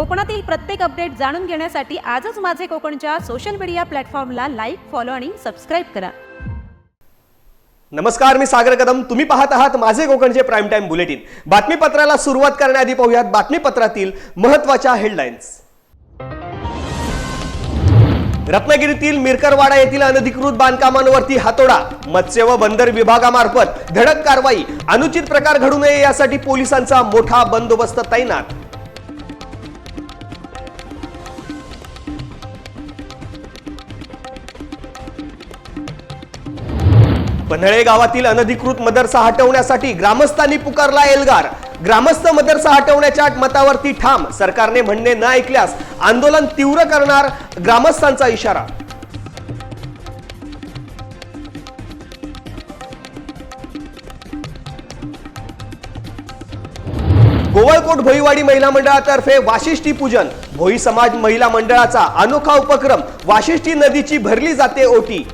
कोकणातील प्रत्येक अपडेट जाणून घेण्यासाठी आजच माझे कोकणच्या सोशल मीडिया प्लॅटफॉर्मला लाईक फॉलो आणि सबस्क्राईब करा. नमस्कार मी सागर कदम. तुम्ही पाहत आहात माझे कोकणचे प्राईम टाइम बुलेटिन बातमीपत्राला सुरुवात करण्याआधी पाहूयात बातमीपत्रातील महत्त्वाच्या हेडलाईन्स रत्नागिरीतील मिरकरवाडा येथील अनधिकृत बांधकामांवरती हातोडा. मत्स्य व बंदर विभागामार्फत धडक कारवाई. अनुचित प्रकार घडू नये यासाठी पोलिसांचा मोठा बंदोबस्त तैनात. पन्हळे गावातील अनधिकृत मदरसा हटवण्यासाठी ग्रामस्थांनी पुकारला एल्गार. ग्रामस्थ मदरसा हटवण्याच्या मतावरती ठाम. सरकारने म्हणणे न ऐकल्यास आंदोलन तीव्र करणार ग्रामस्थांचा इशारा. गोवळकोट भोईवाडी महिला मंडळातर्फे वाशिष्ठी पूजन. भोई समाज महिला मंडळाचा अनोखा उपक्रम. वाशिष्ठी नदीची भरली जाते ओटी.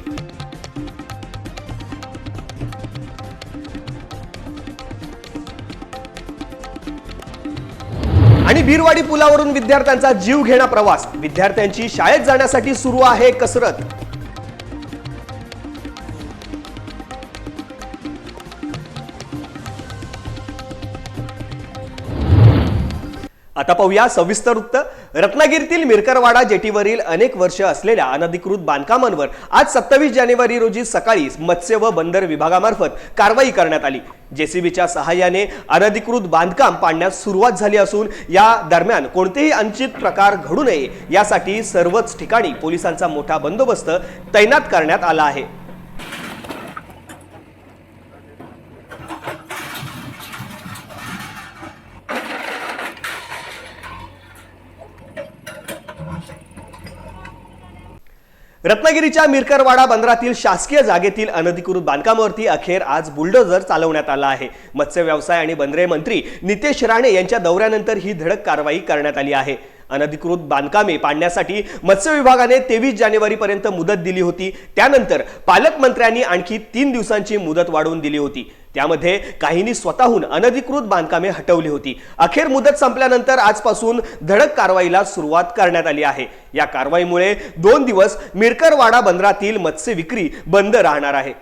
बीरवाडी पुलावरून विद्यार्थ्यांचा जीव घेणा प्रवास. विद्यार्थ्यांची शाळेत जाण्यासाठी सुरू आहे कसरत. आता पाहूया सविस्तर वृत्त. रत्नागिरीतील मिरकरवाडा जेटीवरील अनेक वर्ष असलेल्या अनधिकृत बांधकामांवर आज सत्तावीस जानेवारी रोजी सकाळी मत्स्य व बंदर विभागामार्फत कारवाई करण्यात आली. जेसीबीच्या सहाय्याने अनधिकृत बांधकाम पाडण्यास सुरुवात झाली असून या दरम्यान कोणतेही अनुचित प्रकार घडू नये यासाठी सर्वच ठिकाणी पोलिसांचा मोठा बंदोबस्त तैनात करण्यात आला आहे. रत्नागिरीच्या मिरकरवाडा बंदरातील शासकीय जागेतील अनधिकृत बांधकामावरती अखेर आज बुलडोझर चालवण्यात आला आहे. मत्स्य व्यवसाय आणि बंदरे मंत्री नितेश राणे यांच्या दौऱ्यानंतर ही धडक कारवाई करण्यात आली आहे. अनधिकृत बांधकामे पाडण्यासाठी मत्स्य विभागाने तेवीस जानेवारीपर्यंत मुदत दिली होती. त्यानंतर पालकमंत्र्यांनी आणखी तीन दिवसांची मुदत वाढवून दिली होती. त्यामध्ये काहींनी स्वतःहून अनधिकृत बांधकामे हटवली होती. अखेर मुदत संपल्यानंतर आजपासून धडक कारवाईला सुरुवात करण्यात आली आहे. या कारवाईमुळे दोन दिवस मिरकरवाडा बंदरातील मत्स्य विक्री बंद राहणार आहे.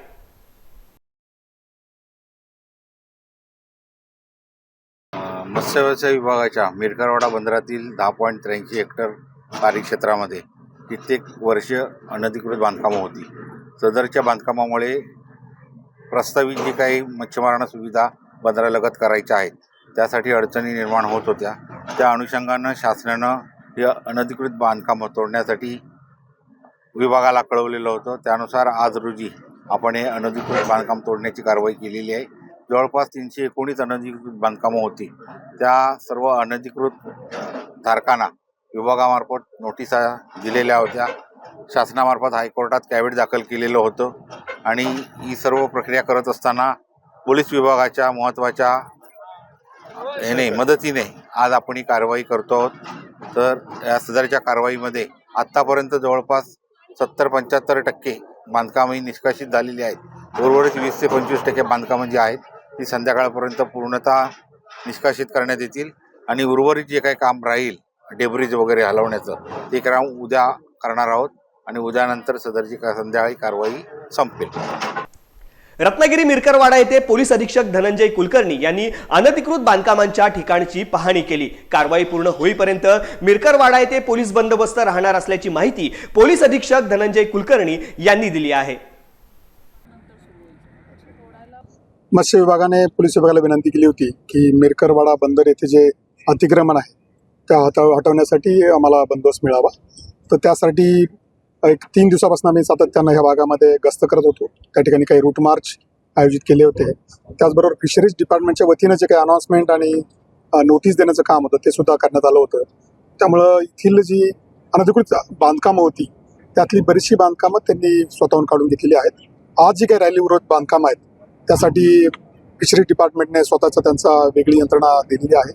मत्स्य व्यवसाय विभागाच्या मिरकरवाडा बंदरातील दहा पॉईंट त्र्याऐंशी हेक्टर कार्यक्षेत्रामध्ये कित्येक वर्ष अनधिकृत बांधकामं होती. सदरच्या बांधकामामुळे प्रस्तावित जी काही मच्छीमारांना सुविधा बंदरालगत करायच्या आहेत त्यासाठी अडचणी निर्माण होत होत्या. त्या अनुषंगानं शासनानं हे अनधिकृत बांधकाम तोडण्यासाठी विभागाला कळवलेलं होतं. त्यानुसार आज रोजी आपण हे अनधिकृत बांधकाम तोडण्याची कारवाई केलेली आहे. जवळपास तीनशे एकोणीस अनधिकृत बांधकामं होती. त्या सर्व अनधिकृत धारकांना विभागामार्फत नोटिसा दिलेल्या होत्या. शासनामार्फत हायकोर्टात कॅव्हेट दाखल केलेलं होतं. आणि ही सर्व प्रक्रिया करत असताना पोलीस विभागाच्या महत्त्वाच्या याने मदतीने आज आपण ही कारवाई करतो आहोत. तर या सदरच्या कारवाईमध्ये आत्तापर्यंत जवळपास सत्तर पंच्याहत्तर टक्के बांधकामं ही निष्कासित झालेली आहेत. उर्वरित वीस ते पंचवीस टक्के बांधकामं जी आहेत ती संध्याकाळपर्यंत पूर्णतः निष्कासित करण्यात येतील. आणि उर्वरित जे काही काम राहील डेब्रिज वगैरे हलवण्याचं ते काम उद्या करणार आहोत. आणि उद्यानंतर सदरची का- संध्याकाळी कारवाई संपेल. रत्नागिरी मिरकरवाडा येथे पोलीस अधीक्षक धनंजय कुलकर्णी यांनी अनधिकृत बांधकामांच्या ठिकाणची पाहणी केली. कारवाई पूर्ण होईपर्यंत मिरकरवाडा येथे पोलीस बंदोबस्त राहणार असल्याची माहिती पोलीस अधीक्षक धनंजय कुलकर्णी यांनी दिली आहे. मत्स्य विभागाने पोलीस विभागाला विनंती केली होती की मिरकरवाडा बंदर येथे जे अतिक्रमण आहे त्या हटव हटवण्यासाठी आम्हाला बंदोबस्त मिळावा. तर त्यासाठी एक तीन दिवसापासून आम्ही सातत्यानं ह्या भागामध्ये गस्त करत होतो. त्या ठिकाणी काही रूट मार्च आयोजित केले होते. त्याचबरोबर फिशरीज डिपार्टमेंटच्या वतीनं जे काही अनाउन्समेंट आणि नोटीस देण्याचं काम होतं ते सुद्धा करण्यात आलं होतं. त्यामुळं येथील जी अनधिकृत बांधकामं होती त्यातली बरीचशी बांधकामं त्यांनी स्वतःहून काढून घेतलेली आहेत. आज जी काही रॅली विरोध बांधकामं आहेत त्यासाठी फिशरी डिपार्टमेंटने स्वतःचा त्यांचा वेगळी यंत्रणा दिलेली आहे.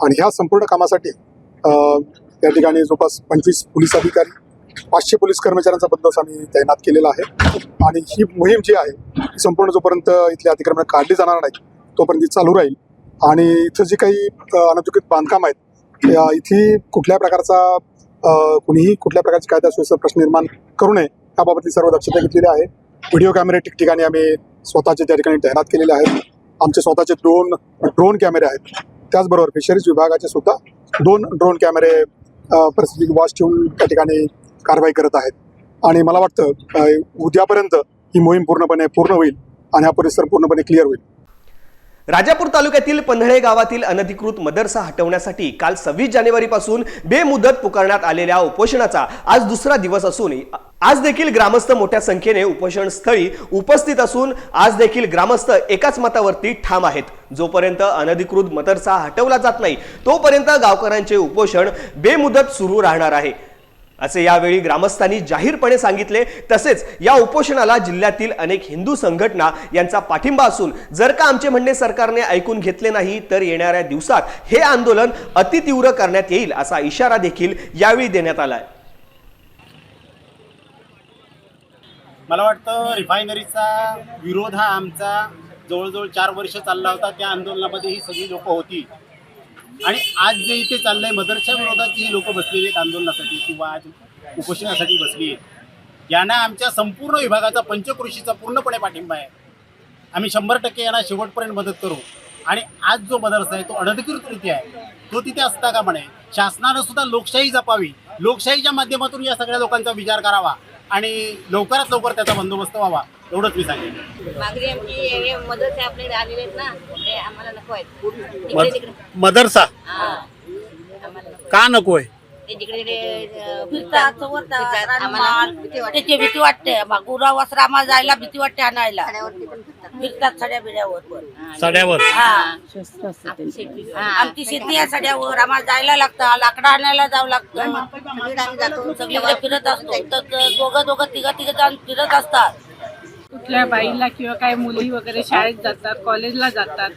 आणि ह्या संपूर्ण कामासाठी त्या या ठिकाणी जवळपास पंचवीस पोलीस अधिकारी पाचशे पोलीस कर्मचाऱ्यांचा बंदोबस्त आम्ही तैनात केलेला आहे. आणि ही मोहीम जी आहे ती संपूर्ण जोपर्यंत इथली अतिक्रमण काढली जाणार नाही तोपर्यंत ती चालू राहील. आणि इथं जी काही अनधिकृत बांधकाम आहेत या इथे कुठल्या प्रकारचा कुणीही कुठल्या प्रकारची कायदा सुव्यवस्था प्रश्न निर्माण करू नये याबाबतची सर्व दक्षता घेतलेली आहे. व्हिडिओ कॅमेरे ठिकठिकाणी आम्ही स्वतःचे त्या ठिकाणी तैनात केलेले आहेत. आमचे स्वतःचे दोन ड्रोन कॅमेरे आहेत. त्याचबरोबर फिशरीज विभागाचे सुद्धा दोन ड्रोन कॅमेरे परिस्थिती वॉच ठेवून त्या ठिकाणी कारवाई करत आहेत. आणि मला वाटतं उद्यापर्यंत ही मोहीम पूर्णपणे पूर्ण होईल आणि हा परिसर पूर्णपणे क्लिअर होईल. राजापूर तालुक्यातील पंधळे गावातील अनधिकृत मदरसा हटवण्यासाठी काल सव्वीस जानेवारीपासून बेमुदत पुकारण्यात आलेल्या उपोषणाचा आज दुसरा दिवस असून आज देखील ग्रामस्थ मोठ्या संख्येने उपोषण स्थळी उपस्थित असून आज देखील ग्रामस्थ एकाच मतावरती ठाम आहेत. जोपर्यंत अनधिकृत मदरसा हटवला जात नाही तोपर्यंत गावकऱ्यांचे उपोषण बेमुदत सुरू राहणार आहे. असे यावेळी ग्रामस्थांनी जाहीरपणे सांगितले. तसेच या उपोषणाला जिल्ह्यातील अनेक हिंदू संघटना यांचा पाठिंबा असून जर का आमचे म्हणणे सरकारने ऐकून घेतले नाही तर येणाऱ्या दिवसात हे आंदोलन अतितीव्र करण्यात येईल असा इशारा देखील यावेळी देण्यात आलाय. मला वाटतं रिफायनरीचा विरोध हा आमचा जवळजवळ चार वर्ष चालला होता. त्या आंदोलनामध्ये ही सगळी लोक होती. आणि आज जे इथे चाललंय मदरच्या विरोधात ही लोक बसलेली आहेत आंदोलनासाठी किंवा आज उपोषणासाठी बसली आहेत यांना आमच्या संपूर्ण विभागाचा पंचकृषीचा पूर्णपणे पाठिंबा आहे. आम्ही शंभर टक्के यांना शेवटपर्यंत मदत करू. आणि आज जो मदरसा आहे तो अनधिकृतरित्या आहे. तो तिथे असता का म्हणे? शासनानं सुद्धा लोकशाही जपावी. लोकशाहीच्या माध्यमातून या सगळ्या लोकांचा विचार करावा. आणि लवकरात लवकर त्याचा बंदोबस्त व्हावा एवढंच मी सांगेन. मागणी आमची मदत आहे आपले आलेले आहेत ना ते आम्हाला नको आहेत. मदरसा? का नको आहे? ते जिकडे तिकडे अं, फिरतात फिरतात. चवरतात आम्हाला भीती वाटते. त्याची भीती वाटते. गुरा वस्त्रामा जायला भीती वाटते आणायला. फिरतात. सड्या बिड्यावर पण. हा, साड्यावर. हा. हा. आमची शेती आहे सड्यावर. आम्हाला जायला लागतं. लाकडं आणायला जावं लागतं. सगळीकडे फिरत असतो. तर दोघं दोघं तिघं तिघं जण फिरत असतात. कुठल्या बाईला किंवा काय मुली वगैरे शाळेत जातात कॉलेजला जातात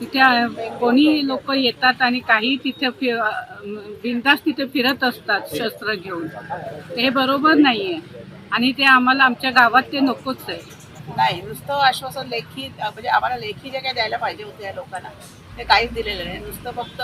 तिथे कोणी लोक येतात आणि काही तिथे फिर बिंदास तिथे फिरत असतात शस्त्र घेऊन. ते हे बरोबर आहे आणि ते आम्हाला आमच्या गावात ते नकोच आहे. नाही नुसतं आश्वासन लेखी म्हणजे आम्हाला लेखी जे काय द्यायला पाहिजे होते या लोकांना ते काहीच दिलेलं नाही. नुसतं फक्त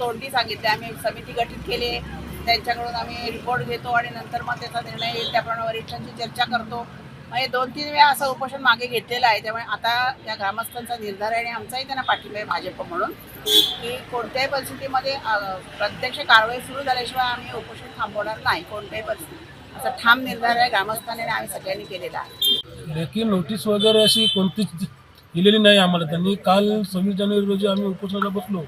तोंडी सांगितले आम्ही समिती गठीत केली त्यांच्याकडून आम्ही रिपोर्ट घेतो आणि नंतर मग त्याचा निर्णय येईल. त्याप्रमाणे वरिष्ठांची चर्चा करतो. म्हणजे दोन तीन वेळा असं उपोषण मागे घेतलेलं आहे. त्यामुळे आता या ग्रामस्थांचा निर्धार आहे आणि आमचाही त्यांना पाठिंबा आहे भाजप म्हणून की कोणत्याही परिस्थितीमध्ये प्रत्यक्ष कारवाई सुरू झाल्याशिवाय आम्ही उपोषण थांबवणार नाही. कोणत्याही परिस्थितीत. असा ठाम निर्धार आहे ग्रामस्थांनी आणि आम्ही सगळ्यांनी केलेला आहे. लेखी नोटीस वगैरे अशी कोणतीच दिलेली नाही आम्हाला. त्यांनी काल सव्वीस जानेवारी रोजी आम्ही उपोषणाला बसलो.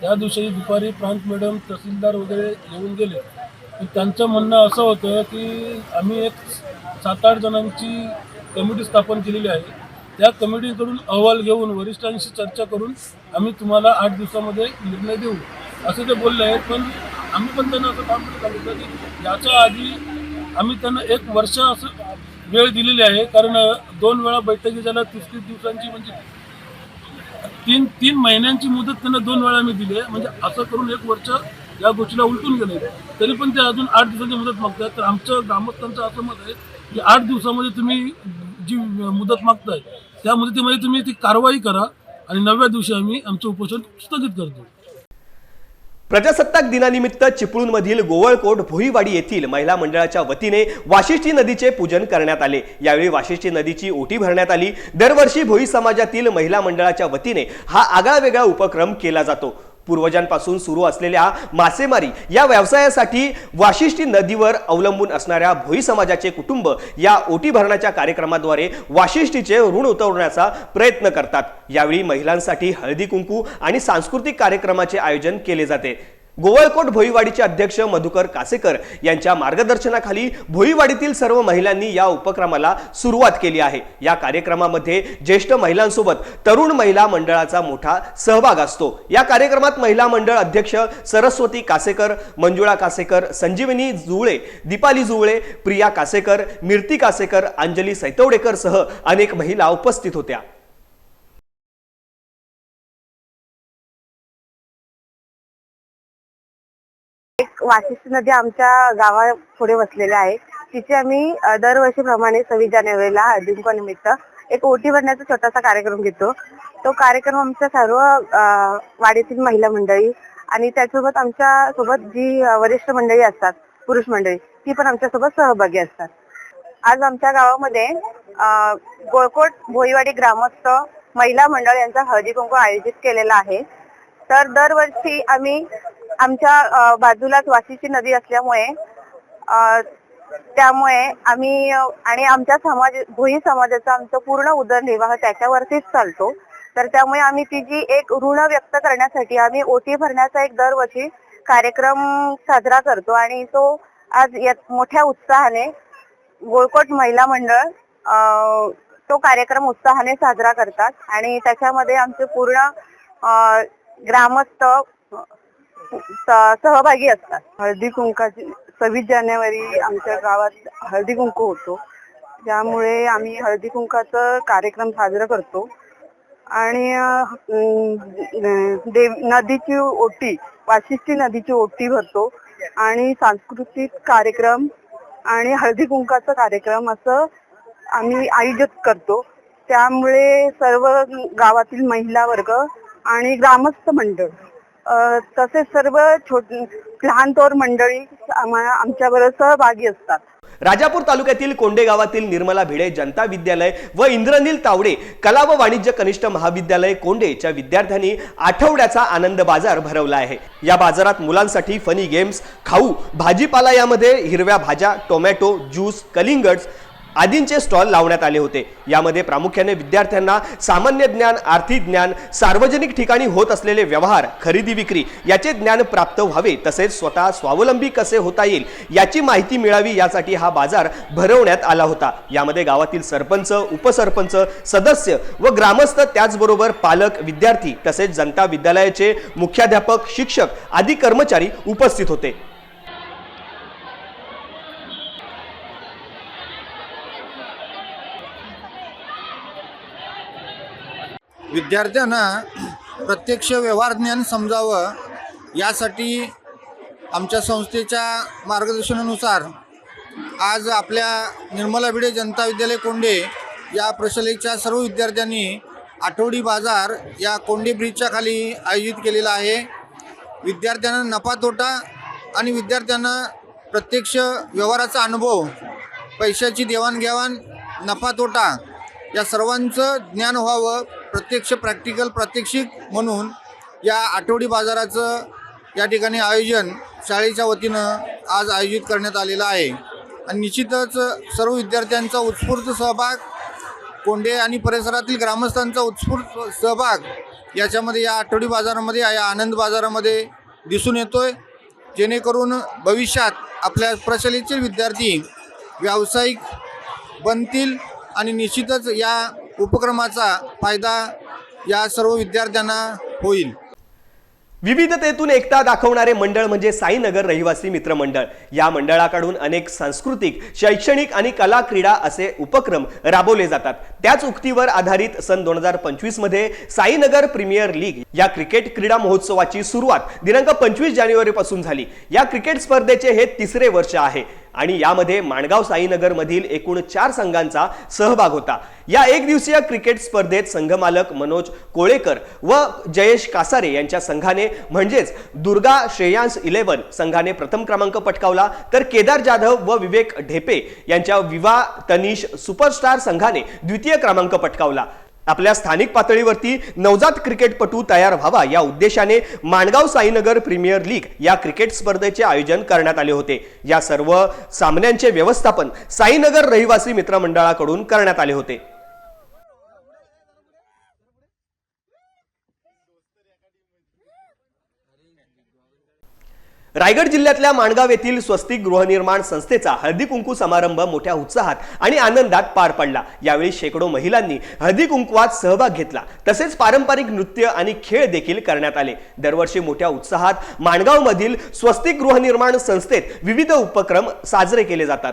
त्या दिवशी दुपारी प्रांत मॅडम तहसीलदार वगैरे येऊन गेले. त्यांचं म्हणणं असं होतं की आम्ही एक सात आठ जणांची कमिटी स्थापन केलेली आहे. त्या कमिटीकडून अहवाल घेऊन वरिष्ठांशी चर्चा करून आम्ही तुम्हाला आठ दिवसामध्ये निर्णय देऊ. असं ते बोलले आहेत पण आम्ही पण त्यांना असं काम सांगितलं की याच्या आधी आम्ही त्यांना एक वर्ष असं वेळ दिलेली आहे. कारण दोन वेळा बैठकी झाल्या तीस तीस दिवसांची म्हणजे तीन तीन महिन्यांची मुदत त्यांना दोन वेळा मी दिली आहे. म्हणजे असं करून एक वर्ष या गोष्टीला उलटून गेले. तरी पण ते अजून आठ दिवसांची मुदत मागतात तर आमच्या ग्रामस्थांचं असं मत आहे की आठ दिवसामध्ये तुम्ही जी मुदत मागताय त्या मुदतीमध्ये तुम्ही ती कारवाई करा आणि नवव्या दिवशी आम्ही आमचं उपोषण स्थगित करतो. प्रजासत्ताक दिनानिमित्त चिपळूणमधील गोवळकोट भोईवाडी येथील महिला मंडळाच्या वतीने वाशिष्ठी नदीचे पूजन करण्यात आले. यावेळी वाशिष्ठी नदीची ओटी भरण्यात आली. दरवर्षी भोई समाजातील महिला मंडळाच्या वतीने हा आगळावेगळा उपक्रम केला जातो. पूर्वजांपासून सुरू असलेल्या मासेमारी या व्यवसायासाठी वाशिष्ठी नदीवर अवलंबून असणाऱ्या भोई समाजाचे कुटुंब या ओटी भरण्याच्या कार्यक्रमाद्वारे वाशिष्ठीचे ऋण उतरवण्याचा प्रयत्न करतात. यावेळी महिलांसाठी हळदी कुंकू आणि सांस्कृतिक कार्यक्रमाचे आयोजन केले जाते. गोवळकोट भोईवाडीचे अध्यक्ष मधुकर कासेकर यांच्या मार्गदर्शनाखाली भोईवाडीतील सर्व महिलांनी या उपक्रमाला सुरुवात केली आहे. या कार्यक्रमामध्ये ज्येष्ठ महिलांसोबत तरुण महिला मंडळाचा मोठा सहभाग असतो. या कार्यक्रमात महिला मंडळ अध्यक्ष सरस्वती कासेकर मंजुळा कासेकर संजीवनी जुळे दीपाली जुळे प्रिया कासेकर मिर्ती कासेकर अंजली सैतवडेकर सह अनेक महिला उपस्थित होत्या. एक वाशिष्ठी नदी आमच्या गावा पुढे वसलेल्या आहे तिथे आम्ही दरवर्षीप्रमाणे सव्वीस जानेवारीला हळदीकुंकवानिमित्त एक ओटी भरण्याचा छोटासा कार्यक्रम घेतो. तो कार्यक्रम आमच्या सर्व वाडीतील महिला मंडळी आणि त्यासोबत आमच्यासोबत जी वरिष्ठ मंडळी असतात पुरुष मंडळी ती पण आमच्यासोबत सहभागी असतात. आज आमच्या गावामध्ये गोळकोट भोईवाडी ग्रामस्थ महिला मंडळ यांचा हळदी कुंकू आयोजित केलेला आहे. तर दरवर्षी आम्ही आमच्या बाजूलाच वाशीची नदी असल्यामुळे त्यामुळे आम्ही आणि आमच्या समाज भोई समाजाचा आमचा पूर्ण उदरनिर्वाह त्याच्यावरतीच चालतो. तर त्यामुळे आम्ही ती जी एक ऋण व्यक्त करण्यासाठी आम्ही ओटी भरण्याचा एक दरवर्षी कार्यक्रम साजरा करतो आणि तो आज मोठ्या उत्साहाने गोळकोट महिला मंडळ तो कार्यक्रम उत्साहाने साजरा करतात. आणि त्याच्यामध्ये आमचे पूर्ण ग्रामस्थ सहभागी असतात. हळदी कुंकाची सव्वीस जानेवारी आमच्या गावात हळदी कुंकू होतो. त्यामुळे आम्ही हळदी कुंकाचा कार्यक्रम साजरा करतो. आणि देव नदीची ओटी वाशिष्ठी नदीची ओटी भरतो. आणि सांस्कृतिक कार्यक्रम आणि हळदी कुंकाचा कार्यक्रम असं आम्ही आयोजित करतो. त्यामुळे सर्व गावातील महिला वर्ग आणि ग्रामस्थ मंडळ तसेच सर्व छोट लहान तोर मंडळी आम्हा आमच्याबरोबर सहभागी असतात. राजापूर तालुक्यातील कोंडे गावातील निर्मला भिडे जनता विद्यालय व इंद्रनील तावडे कला व वाणिज्य कनिष्ठ महाविद्यालय कोंडेच्या विद्यार्थ्यांनी आठवड्याचा आनंद बाजार भरवला आहे. या बाजारात मुलांसाठी फनी गेम्स खाऊ भाजीपाला यामध्ये हिरव्या भाज्या टोमॅटो ज्यूस कलिंगड्स आदींचे स्टॉल लावण्यात आले होते. यामध्ये प्रामुख्याने विद्यार्थ्यांना सामान्य ज्ञान आर्थिक ज्ञान सार्वजनिक ठिकाणी होत असलेले व्यवहार खरेदी विक्री याचे ज्ञान प्राप्त व्हावे तसेच स्वतः स्वावलंबी कसे होता येईल याची माहिती मिळावी यासाठी हा बाजार भरवण्यात आला होता. यामध्ये गावातील सरपंच उपसरपंच सदस्य व ग्रामस्थ त्याचबरोबर पालक विद्यार्थी तसेच जनता विद्यालयाचे मुख्याध्यापक शिक्षक आदी कर्मचारी उपस्थित होते. विद्यार्थ्यांना प्रत्यक्ष व्यवहार ज्ञान समजावं यासाठी आमच्या संस्थेच्या मार्गदर्शनानुसार आज आपल्या निर्मला भिडे जनता विद्यालय कोंडे या प्रशालेच्या सर्व विद्यार्थ्यांनी आठवडी बाजार या कोंडे ब्रिजच्या खाली आयोजित केलेला आहे. विद्यार्थ्यांना नफा तोटा आणि विद्यार्थ्यांना प्रत्यक्ष व्यवहाराचा अनुभव पैशाची देवाणघेवाण नफा तोटा या सर्वांचं ज्ञान व्हावं प्रत्यक्ष प्रॅक्टिकल प्रात्यक्षिक म्हणून या आठवडी बाजाराचं या ठिकाणी आयोजन शाळेच्या वतीनं आज आयोजित करण्यात आलेलं आहे. आणि निश्चितच सर्व विद्यार्थ्यांचा उत्स्फूर्त सहभाग कोंडे आणि परिसरातील ग्रामस्थांचा उत्स्फूर्त सहभाग याच्यामध्ये या आठवडी बाजारामध्ये या आनंद बाजारामध्ये दिसून येतो आहे जेणेकरून भविष्यात आपल्या प्रचलितचे विद्यार्थी व्यावसायिक बनतील आणि निश्चितच या उपक्रमाचा फायदा या सर्व विद्यार्थ्यांना होईल. विविधतेतून एकता दाखवणारे मंडळ म्हणजे साईनगर रहिवासी मित्र मंडळ. या मंडळाकडून अनेक सांस्कृतिक शैक्षणिक आणि कला क्रीडा असे उपक्रम राबवले जातात. त्याच उक्तीवर आधारित सन दोन हजार पंचवीसमध्ये साईनगर प्रीमियर लीग या क्रिकेट क्रीडा महोत्सवाची सुरुवात दिनांक पंचवीस जानेवारी पासून झाली. या क्रिकेट स्पर्धेचे हे तिसरे वर्ष आहे. आणि यामध्ये माणगाव साईनगर मधील एकूण चार संघांचा सहभाग होता. या एक दिवसीय क्रिकेट स्पर्धेत संघमालक मनोज कोळेकर व जयेश कासारे यांच्या संघाने म्हणजेच दुर्गा श्रेयांस इलेव्हन संघाने प्रथम क्रमांक पटकावला. तर केदार जाधव व विवेक ढेपे यांच्या विवा तनिष सुपरस्टार संघाने द्वितीय क्रमांक पटकावला. आपल्या स्थानिक पातळीवरती नवजात क्रिकेटपटू तयार व्हावा या उद्देशाने माणगाव साईनगर प्रीमियर लीग या क्रिकेट स्पर्धेचे आयोजन करण्यात आले होते. या सर्व सामन्यांचे व्यवस्थापन साईनगर रहिवासी मित्रमंडळाकडून करण्यात आले होते. रायगड जिल्ह्यातल्या माणगाव येथील स्वस्तिक गृहनिर्माण संस्थेचा हळदी कुंकू समारंभ मोठ्या उत्साहात आणि आनंदात पार पडला. यावेळी शेकडो महिलांनी हळदी कुंकवात सहभाग घेतला. तसेच पारंपरिक नृत्य आणि खेळ देखील करण्यात आले. दरवर्षी मोठ्या उत्साहात माणगावमधील स्वस्तिक गृहनिर्माण संस्थेत विविध उपक्रम साजरे केले जातात.